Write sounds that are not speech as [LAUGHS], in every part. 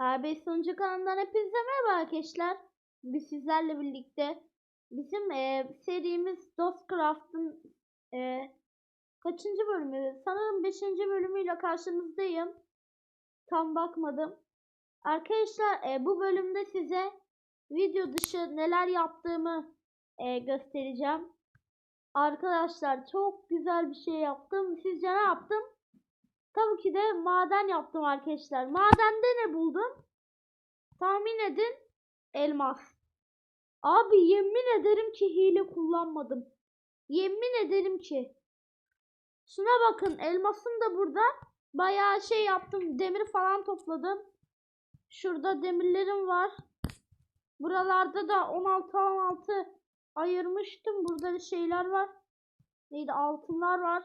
Abi sunucu kanalından hepinize merhaba arkadaşlar. Biz sizlerle birlikte bizim e, serimiz Dostcraft'ın e, kaçıncı bölümü? Sanırım 5. bölümüyle karşınızdayım. Tam bakmadım. Arkadaşlar e, bu bölümde size video dışı neler yaptığımı e, göstereceğim. Arkadaşlar çok güzel bir şey yaptım. Sizce ne yaptım? Tabii ki de maden yaptım arkadaşlar. Madende ne buldum? Tahmin edin. Elmas. Abi yemin ederim ki hile kullanmadım. Yemin ederim ki. Şuna bakın elmasım da burada. Bayağı şey yaptım. Demir falan topladım. Şurada demirlerim var. Buralarda da 16 16 ayırmıştım. Burada da şeyler var. Neydi altınlar var.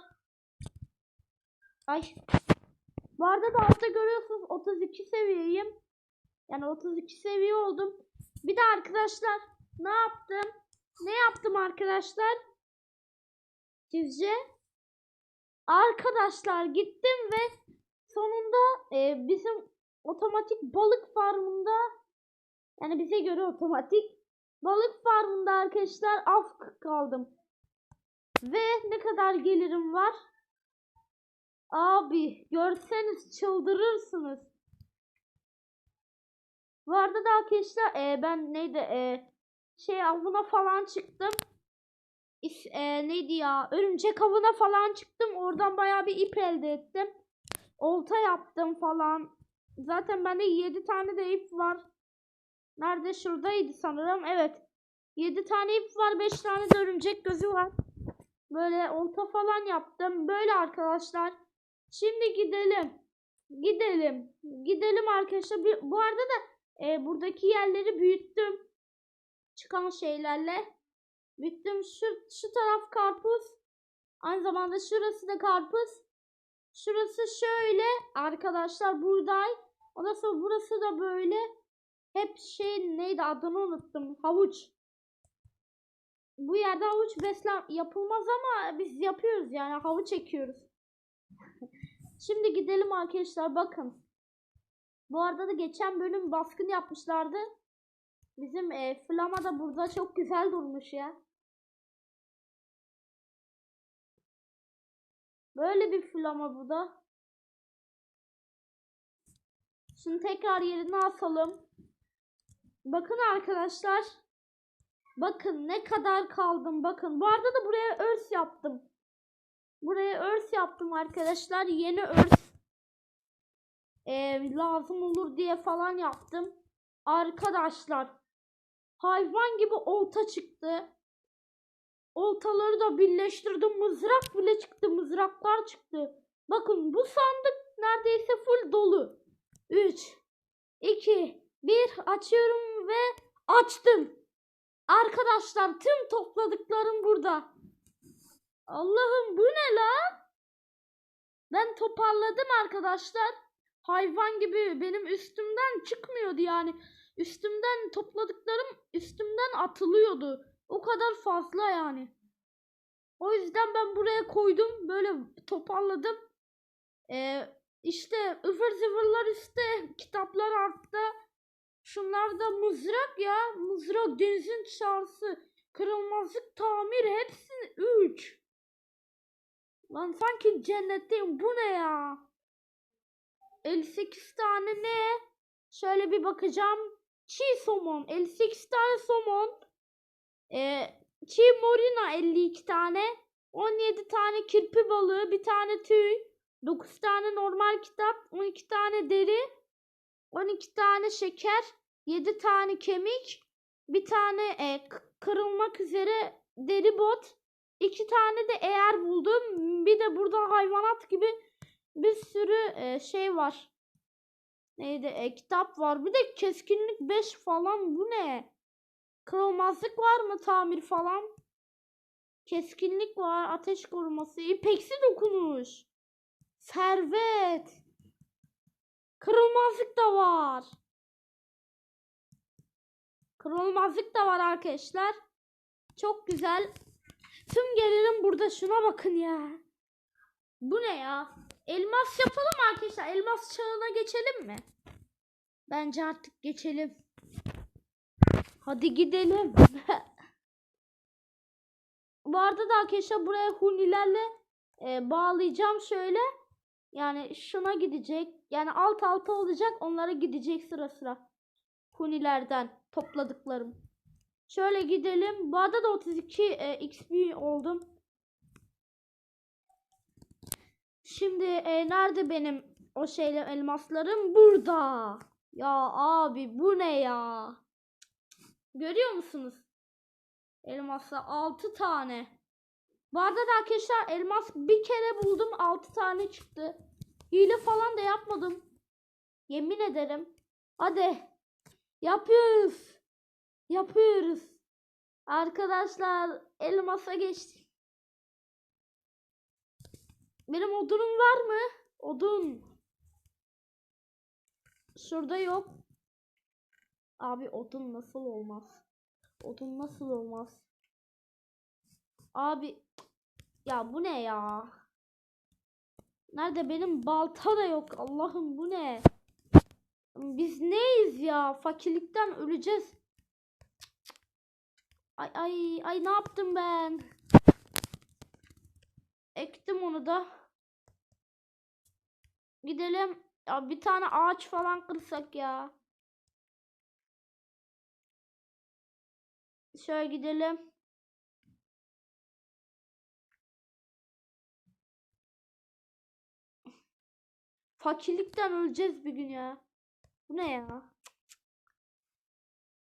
Ay. Bu arada da altta görüyorsunuz 32 seviyeyim. Yani 32 seviye oldum. Bir de arkadaşlar ne yaptım? Ne yaptım arkadaşlar? Sizce? Arkadaşlar gittim ve sonunda e, bizim otomatik balık farmında yani bize göre otomatik balık farmında arkadaşlar af kaldım. Ve ne kadar gelirim var? Abi görseniz çıldırırsınız. Bu arada da arkadaşlar e, ben neydi e, şey avına falan çıktım. İs, e, neydi ya örümcek avına falan çıktım. Oradan bayağı bir ip elde ettim. Olta yaptım falan. Zaten bende 7 tane de ip var. Nerede şuradaydı sanırım. Evet. 7 tane ip var. 5 tane de örümcek gözü var. Böyle olta falan yaptım. Böyle arkadaşlar. Şimdi gidelim. Gidelim. Gidelim arkadaşlar. Bu arada da e, buradaki yerleri büyüttüm. Çıkan şeylerle. Büyüttüm. Şu, şu taraf karpuz. Aynı zamanda şurası da karpuz. Şurası şöyle. Arkadaşlar buğday. Ondan sonra burası da böyle. Hep şey neydi adını unuttum. Havuç. Bu yerde havuç beslen yapılmaz ama biz yapıyoruz yani havuç ekiyoruz. Şimdi gidelim arkadaşlar bakın. Bu arada da geçen bölüm baskın yapmışlardı. Bizim e, Flama da burada çok güzel durmuş ya. Böyle bir Flama bu da. Şimdi tekrar yerine asalım. Bakın arkadaşlar. Bakın ne kadar kaldım bakın. Bu arada da buraya örs yaptım. Buraya örs yaptım arkadaşlar. Yeni örs e, lazım olur diye falan yaptım. Arkadaşlar hayvan gibi olta çıktı. Oltaları da birleştirdim. Mızrak bile çıktı. Mızraklar çıktı. Bakın bu sandık neredeyse full dolu. 3 2 1 açıyorum ve açtım. Arkadaşlar tüm topladıklarım burada. Allah'ım bu ne lan? Ben toparladım arkadaşlar. Hayvan gibi benim üstümden çıkmıyordu yani. Üstümden topladıklarım üstümden atılıyordu. O kadar fazla yani. O yüzden ben buraya koydum. Böyle toparladım. Ee, işte ıvır zıvırlar üstte. Kitaplar altta. Şunlar da mızrak ya. Mızrak denizin çağrısı. Kırılmazlık tamir hepsi 3. Lan sanki cennetteyim. Bu ne ya? 58 tane ne? Şöyle bir bakacağım. Çiğ somon. 58 tane somon. Ee, çiğ morina 52 tane. 17 tane kirpi balığı. Bir tane tüy. 9 tane normal kitap. 12 tane deri. 12 tane şeker. 7 tane kemik. Bir tane e, kırılmak üzere deri bot. 2 tane de eğer buldum. Bir de burada hayvanat gibi bir sürü e, şey var. Neydi? E, kitap var. Bir de keskinlik 5 falan. Bu ne? Kırılmazlık var mı tamir falan? Keskinlik var. Ateş koruması. İpeksi dokunuş. Servet. Kırılmazlık da var. Kırılmazlık da var arkadaşlar. Çok güzel. Tüm gelirim burada. Şuna bakın ya. Bu ne ya? Elmas yapalım arkadaşlar. Elmas çağına geçelim mi? Bence artık geçelim. Hadi gidelim. [LAUGHS] Bu arada da arkadaşlar buraya hunilerle e, bağlayacağım şöyle. Yani şuna gidecek. Yani alt alta olacak. Onlara gidecek sıra sıra. Hunilerden topladıklarım. Şöyle gidelim. Bu arada da 32 e, XP oldum. Şimdi e, nerede benim o şeyle elmaslarım? Burada. Ya abi bu ne ya? Görüyor musunuz? Elmasla 6 tane. Bu arada da arkadaşlar elmas bir kere buldum 6 tane çıktı. Hile falan da yapmadım. Yemin ederim. Hadi. Yapıyoruz. Yapıyoruz. Arkadaşlar elmasa geçtik. Benim odunum var mı? Odun. Şurada yok. Abi odun nasıl olmaz? Odun nasıl olmaz? Abi ya bu ne ya? Nerede benim balta da yok. Allah'ım bu ne? Biz neyiz ya? Fakirlikten öleceğiz. Ay ay ay ne yaptım ben? Ektim onu da. Gidelim. Ya bir tane ağaç falan kırsak ya. Şöyle gidelim. Fakirlikten öleceğiz bir gün ya. Bu ne ya?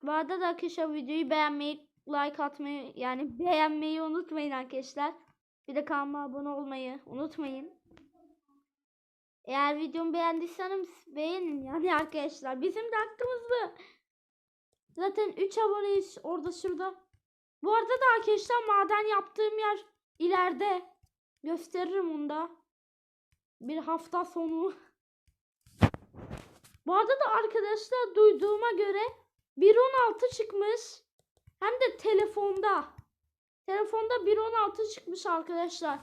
Bu arada da arkadaşlar videoyu beğenmeyi, like atmayı yani beğenmeyi unutmayın arkadaşlar. Bir de kanalıma abone olmayı unutmayın. Eğer videomu beğendiyseniz beğenin yani arkadaşlar. Bizim de hakkımız bu. Zaten 3 aboneyiz orada şurada. Bu arada da arkadaşlar maden yaptığım yer ileride. Gösteririm onu da. Bir hafta sonu. Bu arada da arkadaşlar duyduğuma göre 1.16 çıkmış. Hem de telefonda. Telefonda 1.16 çıkmış arkadaşlar.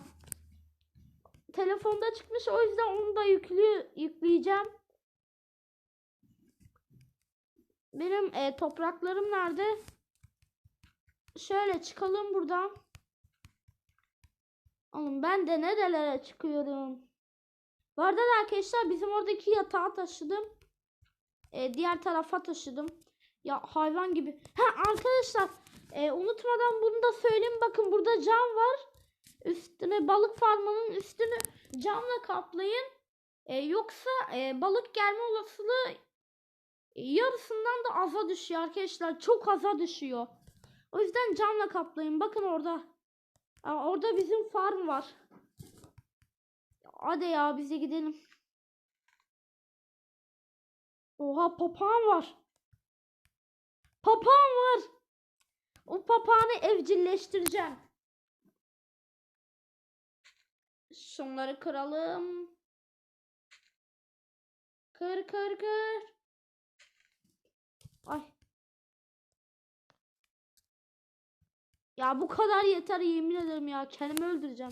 Telefonda çıkmış o yüzden onu da yüklü, yükleyeceğim. Benim e, topraklarım nerede? Şöyle çıkalım buradan. Oğlum ben de nerelere çıkıyorum. Bu arkadaşlar bizim oradaki yatağı taşıdım. E, diğer tarafa taşıdım. Ya hayvan gibi. Ha arkadaşlar e, unutmadan bunu da söyleyeyim. Bakın burada cam var. Üstüne balık farmının üstünü camla kaplayın. E, yoksa e, balık gelme olasılığı yarısından da aza düşüyor arkadaşlar. Çok aza düşüyor. O yüzden camla kaplayın. Bakın orada. Aa, orada bizim farm var. Hadi ya bize gidelim. Oha papağan var. Papağan var. O papağanı evcilleştireceğim. Şunları kıralım. Kır kır kır. Ay. Ya bu kadar yeter yemin ederim ya. Kendimi öldüreceğim.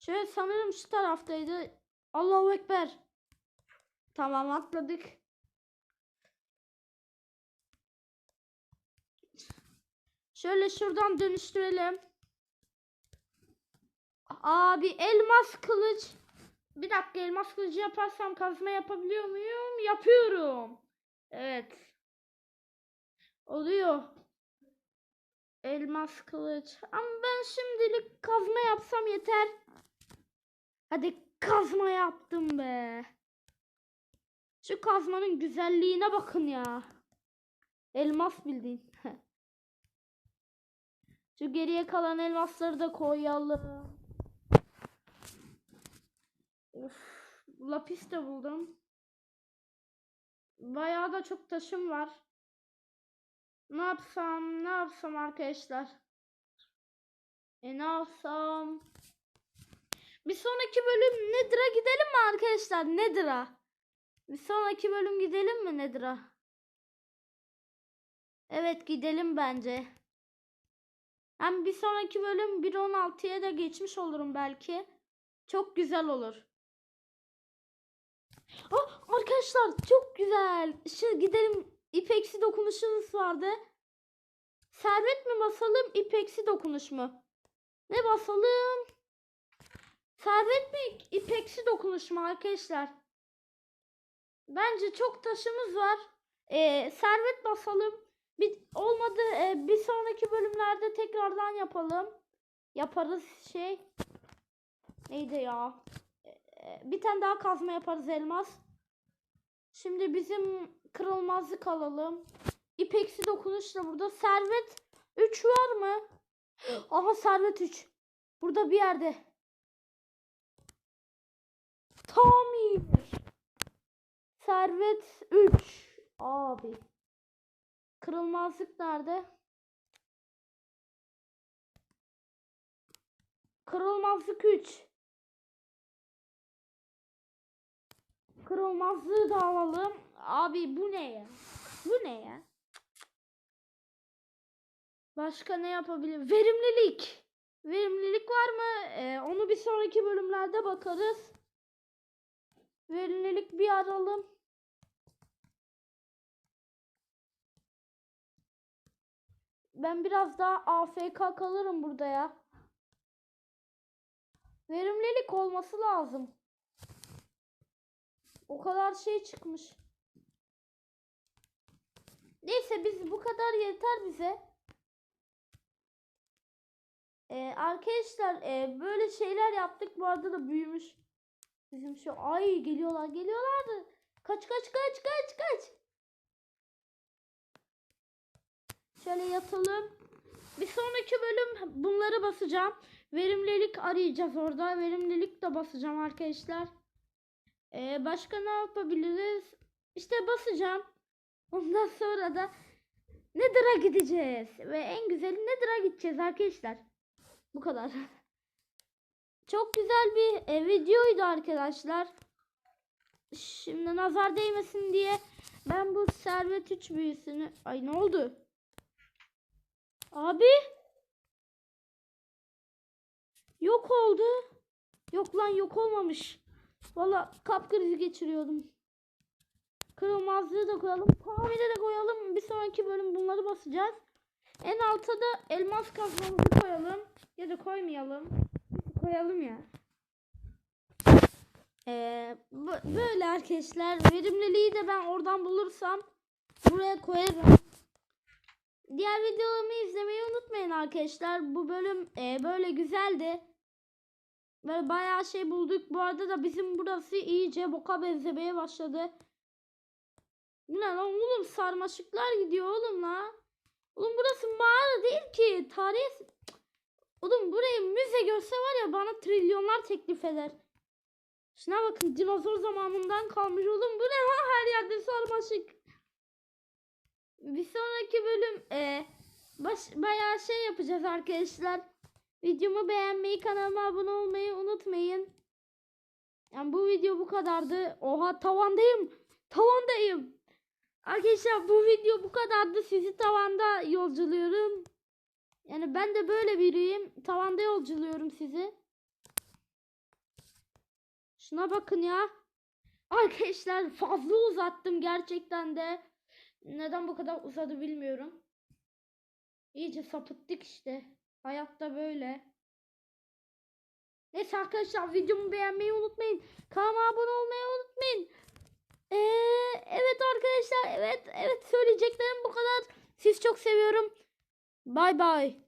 Şöyle sanırım şu taraftaydı. Allahu Ekber. Tamam atladık. Şöyle şuradan dönüştürelim. Abi elmas kılıç. Bir dakika elmas kılıcı yaparsam kazma yapabiliyor muyum? Yapıyorum. Evet. Oluyor. Elmas kılıç. Ama ben şimdilik kazma yapsam yeter. Hadi kazma yaptım be. Şu kazmanın güzelliğine bakın ya. Elmas bildiğin. [LAUGHS] Şu geriye kalan elmasları da koyalım. Of, lapis de buldum. Bayağı da çok taşım var. Ne yapsam, ne yapsam arkadaşlar? E ne yapsam? Bir sonraki bölüm Nedir'a gidelim mi arkadaşlar? Nedir'a. Bir sonraki bölüm gidelim mi Nedir'a? Evet gidelim bence. Hem bir sonraki bölüm 1.16'ya da geçmiş olurum belki. Çok güzel olur. Ah, arkadaşlar çok güzel. Şu gidelim ipeksi dokunuşumuz vardı. Servet mi basalım ipeksi dokunuş mu? Ne basalım? Servet mi ipeksi dokunuş mu arkadaşlar? Bence çok taşımız var. Ee, servet basalım. Bir, olmadı e, bir sonraki bölümlerde tekrardan yapalım. Yaparız şey. Neydi ya? Ee, bir tane daha kazma yaparız elmas. Şimdi bizim kırılmazlık alalım. İpeksi dokunuşla burada. Servet 3 var mı? [GASPS] Aha servet 3. Burada bir yerde. Tamir. Servet 3. Abi. Kırılmazlık nerede? Kırılmazlık 3. Kırılmazlığı da alalım. Abi bu ne ya? Bu ne ya? Başka ne yapabilir? Verimlilik. Verimlilik var mı? Ee, onu bir sonraki bölümlerde bakarız. Verimlilik bir aralım. Ben biraz daha AFK kalırım burada ya. Verimlilik olması lazım. O kadar şey çıkmış. Neyse biz bu kadar yeter bize. Ee, arkadaşlar e, böyle şeyler yaptık. Bu arada da büyümüş. Bizim şu ay geliyorlar geliyorlardı. Kaç kaç kaç kaç kaç. Şöyle yatalım. Bir sonraki bölüm bunları basacağım. Verimlilik arayacağız orada. Verimlilik de basacağım arkadaşlar. Ee, başka ne yapabiliriz? İşte basacağım. Ondan sonra da Nether'a gideceğiz. Ve en güzeli Nether'a gideceğiz arkadaşlar. Bu kadar. Çok güzel bir e, videoydu arkadaşlar. Şimdi nazar değmesin diye ben bu servet 3 büyüsünü... Ay ne oldu? Abi. Yok oldu. Yok lan yok olmamış. Valla krizi geçiriyordum. Kırılmazlığı da koyalım. Tamiri de koyalım. Bir sonraki bölüm bunları basacağız. En alta da elmas kazmamızı koyalım. Ya da koymayalım. Koyalım ya. Ee, böyle arkadaşlar. Verimliliği de ben oradan bulursam buraya koyarım. Diğer videolarımı izlemeyi unutmayın arkadaşlar. Bu bölüm e, böyle güzeldi. Böyle bayağı şey bulduk. Bu arada da bizim burası iyice boka benzemeye başladı. Ne lan oğlum sarmaşıklar gidiyor oğlum la. Oğlum burası mağara değil ki. Tarih... Oğlum burayı müze görse var ya bana trilyonlar teklif eder. Şuna bakın dinozor zamanından kalmış oğlum. Bu ne lan her yerde sarmaşık. Bir sonraki bölüm e, baş, bayağı şey yapacağız arkadaşlar. Videomu beğenmeyi, kanalıma abone olmayı unutmayın. Yani bu video bu kadardı. Oha tavandayım. Tavandayım. Arkadaşlar bu video bu kadardı. Sizi tavanda yolculuyorum. Yani ben de böyle biriyim. Tavanda yolculuyorum sizi. Şuna bakın ya. Arkadaşlar fazla uzattım gerçekten de. Neden bu kadar uzadı bilmiyorum. İyice sapıttık işte. Hayatta böyle. Neyse arkadaşlar videomu beğenmeyi unutmayın. Kanalıma abone olmayı unutmayın. Ee, evet arkadaşlar evet evet söyleyeceklerim bu kadar. Siz çok seviyorum. Bay bay.